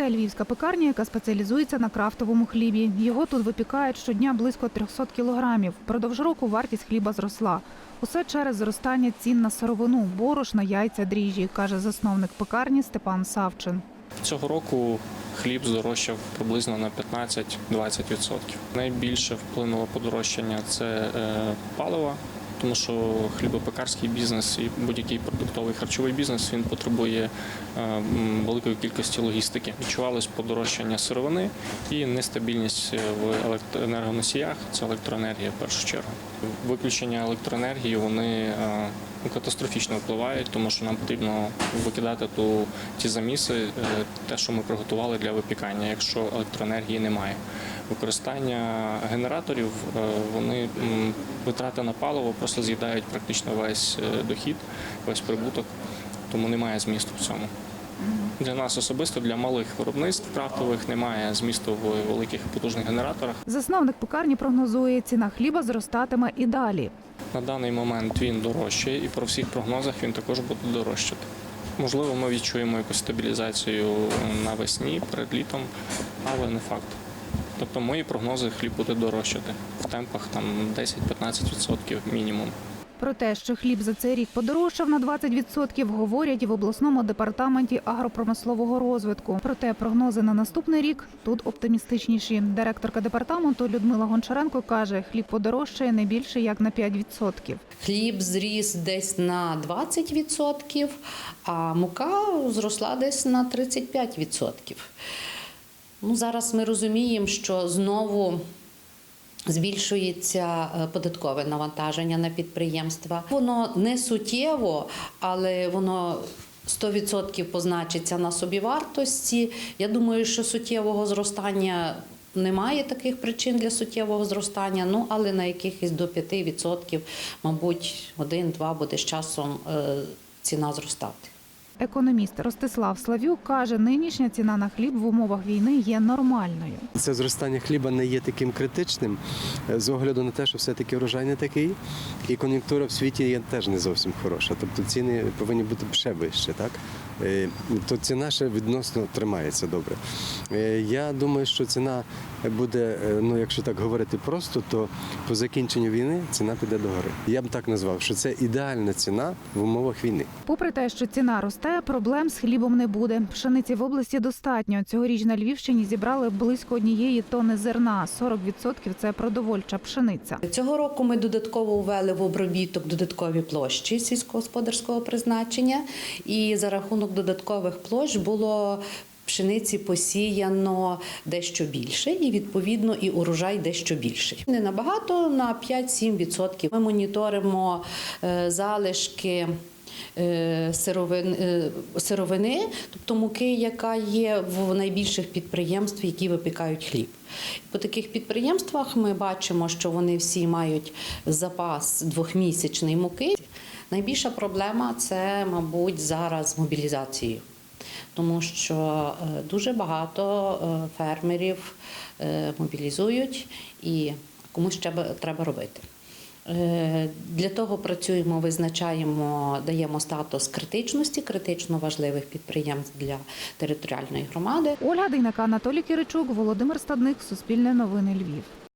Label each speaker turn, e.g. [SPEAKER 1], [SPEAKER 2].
[SPEAKER 1] Це львівська пекарня, яка спеціалізується на крафтовому хлібі. Його тут випікають щодня близько 300 кілограмів. Продовж року вартість хліба зросла. Усе через зростання цін на сировину, борошна, яйця, дріжджі, каже засновник пекарні Степан Савчин.
[SPEAKER 2] Цього року хліб здорожчав приблизно на 15-20%. Найбільше вплинуло подорожчання це е, паливо, тому що хлібопекарський бізнес і будь-який продуктовий харчовий бізнес він потребує е, великої кількості логістики. Відчувалось подорожчання сировини і нестабільність в електроенергоносіях. Це електроенергія в першу чергу. Виключення електроенергії вони е, ну, катастрофічно впливають, тому що нам потрібно викидати ту ті заміси, е, те, що ми приготували для випікання, якщо електроенергії немає. Використання генераторів е, вони витрати на паливо просто з'їдають практично весь е, дохід, весь прибуток, тому немає змісту в цьому. Для нас особисто, для малих виробництв крафтових немає змісту в великих потужних генераторах.
[SPEAKER 1] Засновник пекарні прогнозує, ціна хліба зростатиме і далі.
[SPEAKER 2] На даний момент він дорожчає, і по всіх прогнозах він також буде дорожчати. Можливо, ми відчуємо якусь стабілізацію навесні перед літом, але не факт. Тобто мої прогнози хліб буде дорожчати в темпах там 10-15% мінімум.
[SPEAKER 1] Про те, що хліб за цей рік подорожчав на 20%, говорять і в обласному департаменті агропромислового розвитку. Проте прогнози на наступний рік тут оптимістичніші. Директорка департаменту Людмила Гончаренко каже, хліб подорожчає не більше як на 5%.
[SPEAKER 3] Хліб зріс десь на 20%, а мука зросла десь на 35%. Ну, зараз ми розуміємо, що знову збільшується е, податкове навантаження на підприємства. Воно не суттєво, але воно 100% позначиться на собівартості. Я думаю, що суттєвого зростання немає таких причин для суттєвого зростання, ну але на якихось до 5%, мабуть, 1-2 буде з часом е, ціна зростати.
[SPEAKER 1] Економіст Ростислав Славюк каже, нинішня ціна на хліб в умовах війни є нормальною.
[SPEAKER 4] Це зростання хліба не є таким критичним е, з огляду на те, що все-таки врожай не такий, і кон'юнктура в світі є теж не зовсім хороша. Тобто ціни повинні бути ще вище, так? Е, То ціна ще відносно тримається добре. Е, Я думаю, що ціна буде, е, ну якщо так говорити просто, то по закінченню війни ціна піде догори. Я б так назвав, що це ідеальна ціна в умовах війни.
[SPEAKER 1] Попри те, що ціна росте, проблем з хлібом не буде. Пшениці в області достатньо. Цьогоріч на Львівщині зібрали близько однієї тони зерна. 40% – це продовольча пшениця.
[SPEAKER 3] Цього року ми додатково ввели в обробіток додаткові площі сільськогосподарського призначення, і за рахунок додаткових площ було. Пшениці посіяно дещо більше, і відповідно і урожай дещо більший. Не набагато на 5-7%. Ми моніторимо е, залишки е, сировин, е, сировини, тобто муки, яка є в найбільших підприємствах, які випікають хліб. По таких підприємствах ми бачимо, що вони всі мають запас двохмісячної муки. Найбільша проблема це, мабуть, зараз з мобілізацією. Тому що е, дуже багато е, фермерів е, мобілізують і комусь треба, треба робити. Для того працюємо, визначаємо, даємо статус критичності, критично важливих підприємств для територіальної громади.
[SPEAKER 1] Ольга Дейнака, Анатолій Киричук, Володимир Стадник, Суспільне новини Львів.